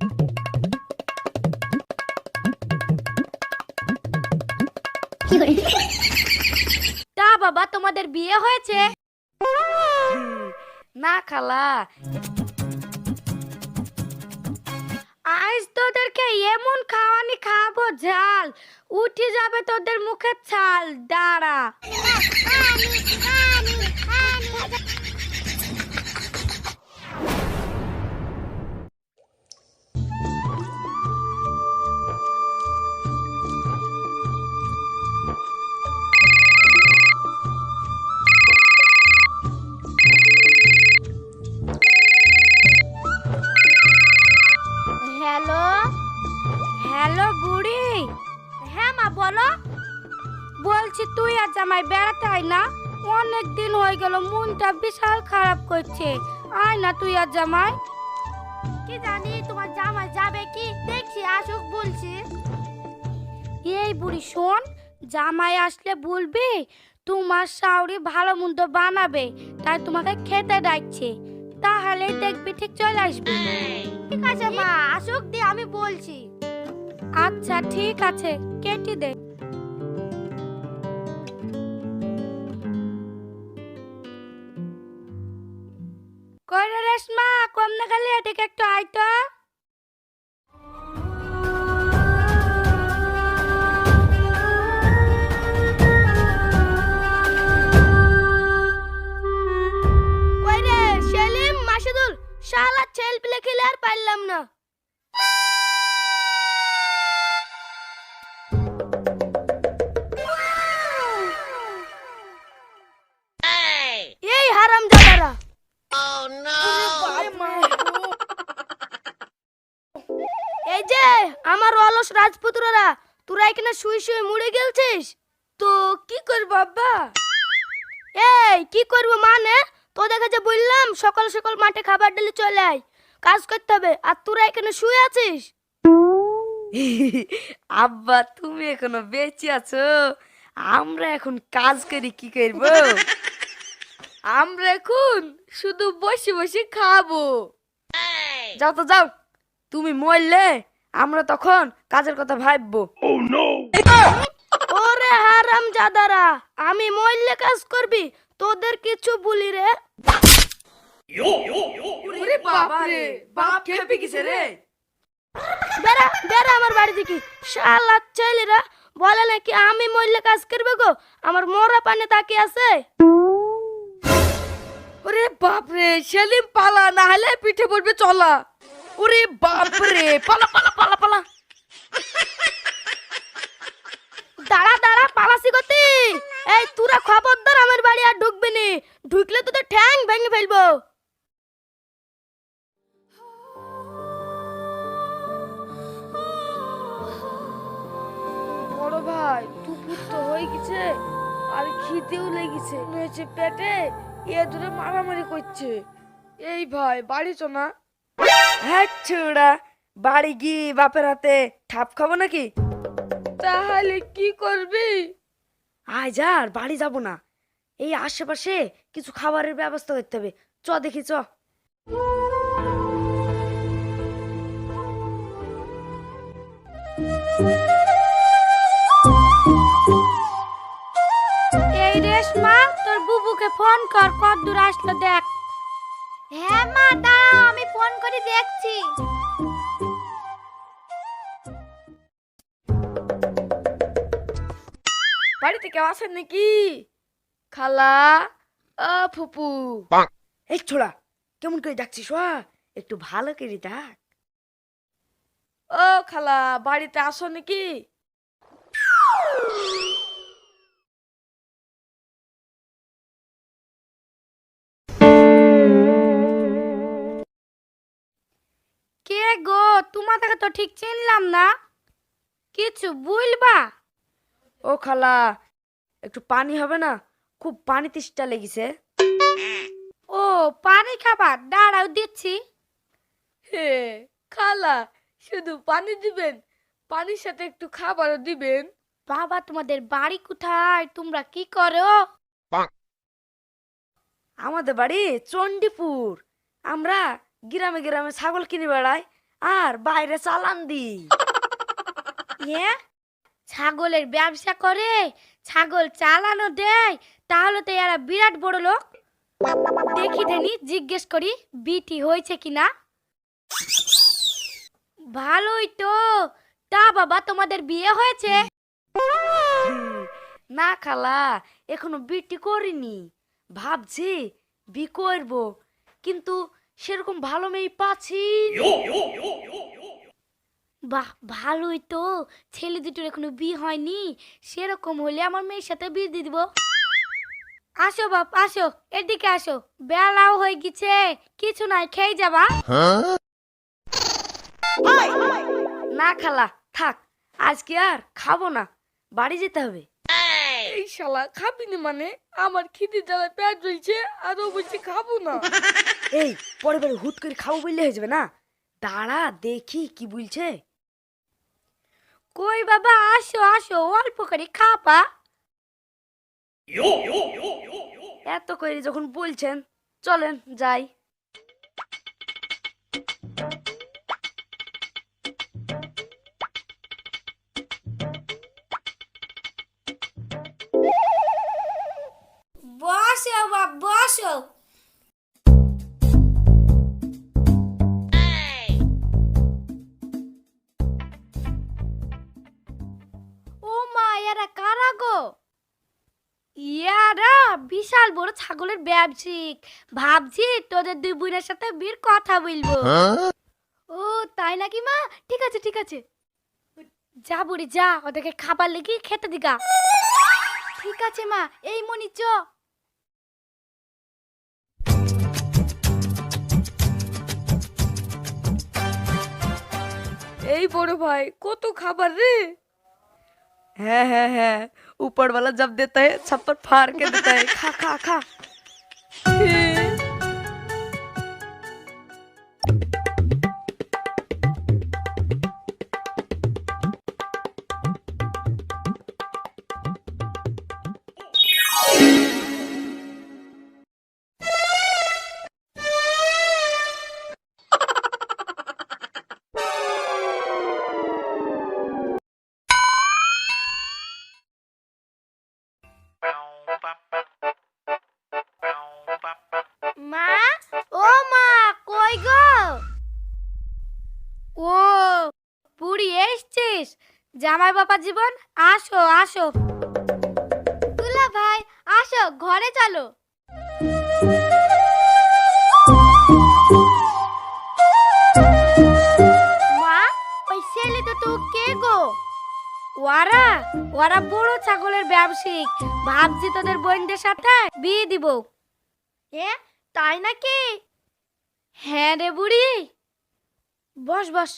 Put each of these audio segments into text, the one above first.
তা বাবা, তোমাদের বিয়ে হয়েছে? না খালা। আজ তোদেরকে এমন খাওয়ানি খাব ঝাল উঠে যাবে তোদের মুখের ছাল। দাঁড়া। করছে আয় না তুই আর জামাই। কি জানি তোমার জামাই যাবে কি? দেখছি, আসুক বলছি। এই বুড়ি, শোন, জামাই আসলে বলবি, তোমার শাওরি ভালো মন্দ বানাবে, তাই তোমাকে খেতে ডাকছে। তাহলে দেখবি ঠিক চলে আসবে। ঠিক আছে মা, আসুক দিয়ে আমি বলছি। আচ্ছা ঠিক আছে, কেটে দে। কইরে রেশমা কম না খালি এদিকে একটু আয় তো। কইরে সেলিম, মাসুদুল, শালা ছেল পেলে খেলে আর পারলাম না। আমার অলস রাজপুত্ররা তোরা এখানে শুয়ে শুয়ে মুড়ে গেলছিস? তো কি করব আব্বা? এই, কি করব মানে? তোদের কাছে বললাম, সকাল সকাল মাঠে খাবার ডালি চলে আয়। কাজ করতে হবে, আর তোরা এখানে শুয়ে আছিস? আব্বা, তুমি এখনও বেঁচে আছো? আমরা এখন কাজ করি, কি করব? আমরা এখন শুধু বসে বসে খাব। যাও তো, যাও। তুমি মরলে আমরা তখন কাজের কথা ভাববো। ওরে হারাম জাদারা আমি মরলে কাজ করবি তোদের কিছু বলি রে। ওরে বাবা রে বাপ খেপে গেছে রে। বেড়া বেড়া আমার বাড়ি থেকে। শালা ছেলেরা বলে নাকি আমি মরলে কাজ করবে গো আমার মরা পানে তাকিয়ে আছে। ওরে বাপ রে সেলিম পালা না হলে পিঠে পড়বে চলা। ওরে বাপ পালা পালা পালা পালা। দাঁড়া দাঁড়া, পালাসি গতি। এই, তোরা খবরদার আমার বাড়ি আর ঢুকবি নি। ঢুকলে তোদের ঠ্যাং ভেঙে ফেলব। বড় ভাই দুপুর তো হয়ে গেছে, আর খিদেও লেগেছে। মনে পেটে, এ দূরে মারামারি করছে। এই ভাই, বাড়ি চ না। হ্যাঁ ছোড়া বাড়ি গিয়ে বাপের হাতে ঠাপ খাব নাকি? তাহলে কি করবি? আর বাড়ি যাব না। এই আশেপাশে কিছু খাবারের ব্যবস্থা করতে হবে। চ দেখি চ। এই রেশমা তোর বুবুকে ফোন কর কত দূর আসলো দেখ। হ্যাঁ মা দাঁড়াও আমি ফোন করে দেখছি। বাড়িতে কেউ আছেন নাকি? খালা ও ফুপু। এই ছোড়া কেমন করে ডাকছিস ওয়া একটু ভালো করে ডাক। ও খালা বাড়িতে আসো নাকি? তোমাদেরকে তো ঠিক চিনলাম না। কিছু বুঝবা? ও খালা একটু পানি হবে না? খুব পানি তেষ্টা লেগেছে। ও পানি খাবার দাঁড়াও দিচ্ছি। হে খালা শুধু পানি দিবেন? পানির সাথে একটু খাবারও দিবেন? বাবা তোমাদের বাড়ি কোথায়? তোমরা কি করো? আমাদের বাড়ি চণ্ডীপুর। আমরা গ্রামে গ্রামে ছাগল কিনে বেড়াই। আর বাইরে চালান দি এ? ছাগলের ব্যবসা করে ছাগল চালানো দেয় তাহলে তো এরা বিরাট বড় লোক। দেখি দেনি জিজ্ঞেস করি বিটি হয়েছে কিনা ভালোই তো তা বাবা তোমাদের বিয়ে হয়েছে? না খালা এখনও বিটি করিনি। ভাবছি বি করব। কিন্তু সেরকম ভালো মেয়ে পাচ্ছি বাহ ভালোই তো। ছেলে দুটোর এখনও বিয়ে হয়নি। সেরকম হলে আমার মেয়ের সাথে বিয়ে দিয়ে দিব। আসো বাপ আসো এদিকে আসো। বেলাও হয়ে গেছে। কিছু নাই খেয়ে যাবা। না খালা থাক। আজকে আর খাব না। বাড়ি যেতে হবে। শালা খাবি না মানে? আমার খিদে জ্বালায় পেট জ্বলছে আর ও বলছে খাব না। এই পরে পরে হুট করে খাব বললে হয়ে যাবে না? দাঁড়া দেখি কি বলছে। কই বাবা আসো আসো অল্প করে খাপা এত করে যখন বলছেন চলেন যাই। বড় ছাগলের ব্যবসায়িক ভাবছি তোদের দুই বোনের সাথে বীর কথা বলবো ও তাই নাকি মা ঠিক আছে ঠিক আছে যা বুড়ি যা ওদেরকে খাবার লেগে খেতে দিগা ঠিক আছে মা এই মনি চ এই বড় ভাই কত খাবার রে হ্যাঁ হ্যাঁ হ্যাঁ ऊपर वाला जब देता है छप्पर फाड़ के देता है खा खा खा মা এসছিস জামাই বাবা জীবন, আসো আসো। দুলা ভাই, আসো, ঘরে চলো। মা, ওই ছেলে তো তো কে গো? ওরা ওরা বড় ছাগলের ব্যবসায়িক। ভাবছি তোদের বোনদের সাথে বিয়ে দিব। এ, তাই নাকি? হ্যাঁ রে বুড়ি। বস বস।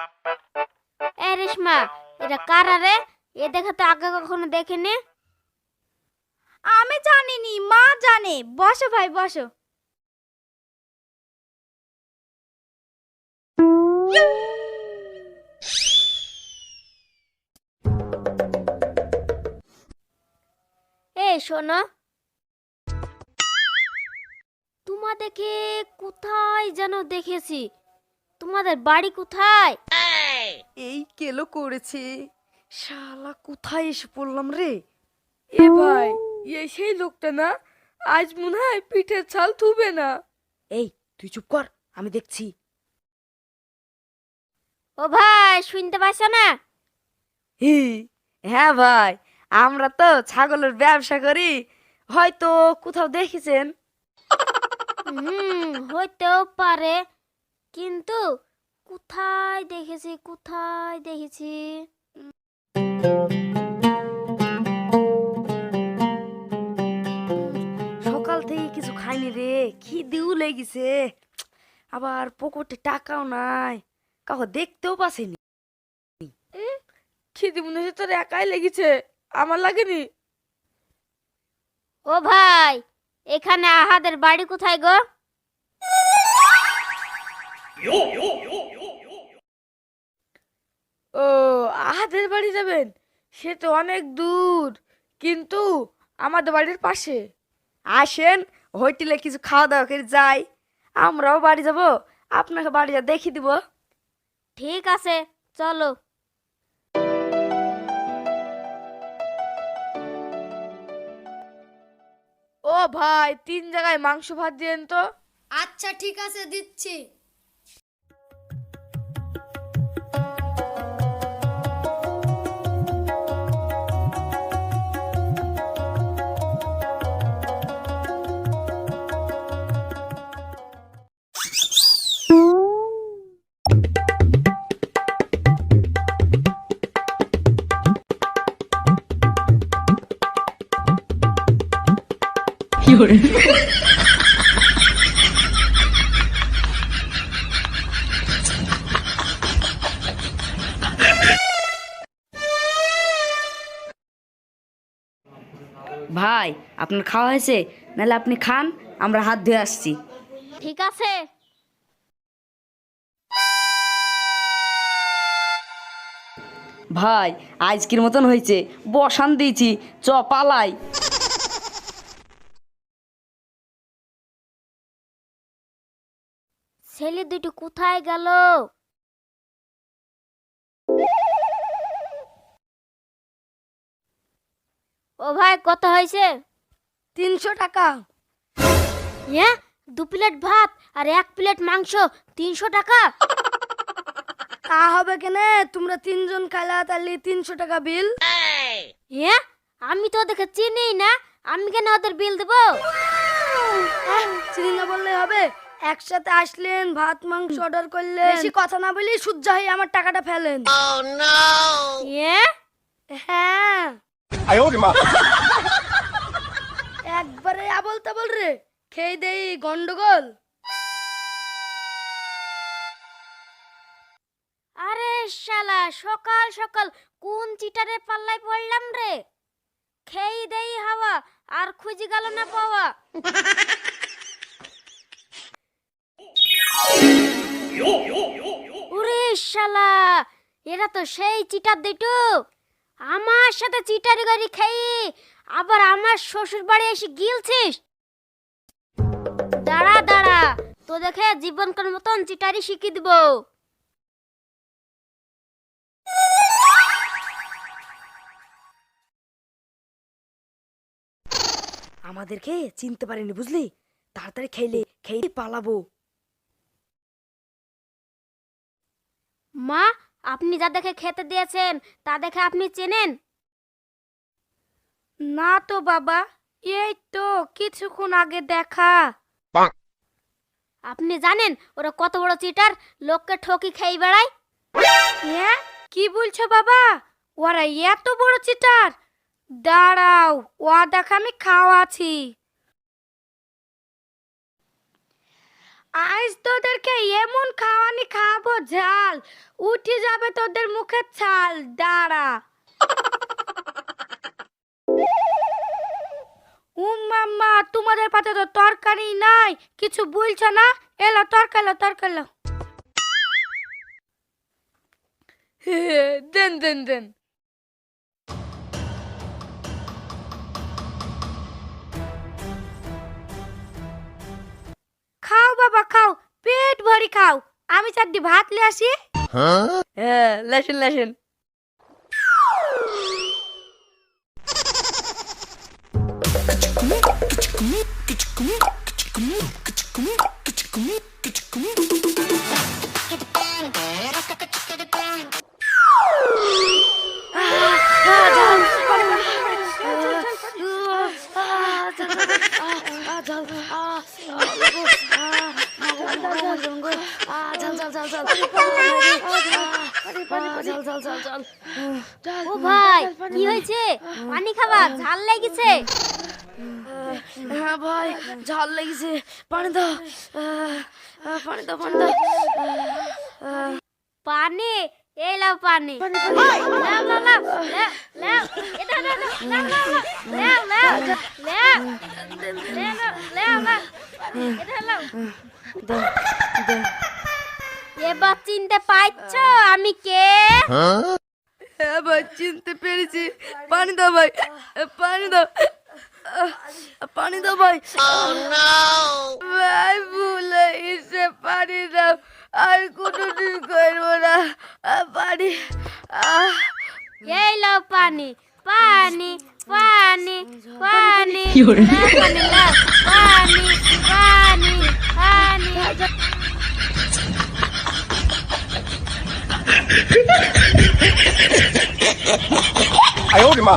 এ রেশমা, এটা কারা রে? এ দেখা তো আগে কখনো দেখিনি। আমি জানিনি, মা জানে। বসো ভাই, বসো। এ, শোনো। তোমাদেরকে কোথায় যেন দেখেছি। তোমাদের বাড়ি কোথায়? এই কেলো করেছে। শালা কোথায় এসে পড়লাম রে? এ ভাই এই সেই লোকটা না আজ মনে হয় পিঠের ছাল থুবে না। এই তুই চুপ কর আমি দেখছি। ও ভাই শুনতে পাচ্ছ না? হি, হ্যাঁ ভাই আমরা তো ছাগলের ব্যবসা করি। হয়তো কোথাও দেখেছেন? হুম হইতেও পারে। কিন্তু কোথায় দেখেছি কোথায় দেখেছি? সকাল থেকে কিছু খাইনি রে খিদেও লেগেছে আবার পকেটে টাকাও নাই কাউকে দেখতেও পাসেনি খিদি মনে হচ্ছে তোর একাই লেগেছে? আমার লাগেনি? ও ভাই এখানে আহাদের বাড়ি কোথায় গো? ও আহাদের বাড়ি যাবেন? সে তো অনেক দূর কিন্তু আমাদের বাড়ির পাশে। আসেন হোটেলে কিছু খাওয়া দাওয়া করে যাই। আমরাও বাড়ি যাব আপনাকে বাড়ি যা দেখিয়ে দিব। ঠিক আছে চলো। ও ভাই তিন জায়গায় মাংস ভাত দিয়েন তো। আচ্ছা ঠিক আছে দিচ্ছি। ভাই আপনার খাওয়া হয়েছে? নাহলে আপনি খান আমরা হাত ধুয়ে আসছি। ঠিক আছে। ভাই আজকের মতন হয়েছে। বসান দিয়েছি চ পালাই ছেলে দুটো কোথায় গেল? ও ভাই কত হয়েছে? তিনশো টাকা। হ্যাঁ দু প্লেট ভাত আর এক প্লেট মাংস তিনশো টাকা? তা হবে কেনে? তোমরা তিনজন খাইলা তাহলে তিনশো টাকা বিল। হ্যাঁ আমি তো ওদেরকে চিনি না। আমি কেন ওদের বিল দেবো? চিনি না বললে হবে। একসাথে আসলেন ভাত মাংস অর্ডার করলেন। বেশি কথা না বলি সূর্য হয়ে আমার টাকাটা ফেলেন। হ্যাঁ। হ্যাঁ একবারে আবল তাবল রে। খেয়ে দেই গন্ডগোল। আরে শালা সকাল সকাল। কোন চিটারে পাল্লায় পড়লাম রে? খেই দেই হাওয়া আর খুঁজি গেল না পাওয়া। এরা তো সেই চিটার দুটো। আমার সাথে গাড়ি খেয়ে আবার আমার শ্বশুর বাড়ি এসে গিলছিস? দাঁড়া দাঁড়া তো দেখে জীবনকার মতন চিটারি শিখিয়ে দিব। আমাদেরকে চিনতে পারিনি বুঝলি? তাড়াতাড়ি খেলে, খেয়ে পালাবো। মা আপনি যা দেখে খেতে দিয়েছেন তা দেখে আপনি চেনেন? না তো বাবা এই তো কিছুক্ষণ আগে দেখা। আপনি জানেন ওরা কত বড় চিটার লোককে ঠকি খেয়ে বেড়ায়? হ্যাঁ? কি বলছো বাবা? ওরা এত বড় চিটার দাঁড়াও ও দেখা আমি খাওয়াছি আজ তোদেরকে এমন খাওয়ানি খাব ঝাল উঠে যাবে তোদের মুখের ছাল, দাঁড়া। উম্মাম্মা তোমাদের পাতে তো তরকারি নাই। কিছু বলছো না? এলো, তরকালো তরকালো। দেন দেন দেন। খাও আমি চারটি ভাত লে আসি হ্যাঁ lesson lesson Kaçıkımı, kaçıkımı, kaçıkımı, kaçıkımı, kaçıkımı, kaçıkımı, kaçıkımı. চল চল ও ভাই কি হয়েছে পানি খাবা ঝাল লেগেছে হ্যাঁ ভাই ঝাল লেগেছে পানি দাও পানি দাও পানি দাও পানি এই লাও পানি লাও লাও লাও লাও এটা না না লাও লাও লাও লাও লাও লাও লাও এটা লাও দাও দাও এবার চিনতে পাইছো আমি কে? হ্যাঁ ভাই চিনতে পেরেছি। পানি দাও ভাই পানি দাও পানি দাও ভাই। ভাই ভুলে এসে পানি দাও আর কোনোদিন করব না। পানি এই লো পানি পানি পানি পানি পানি পানি পানি পানি। 哎呦我的妈！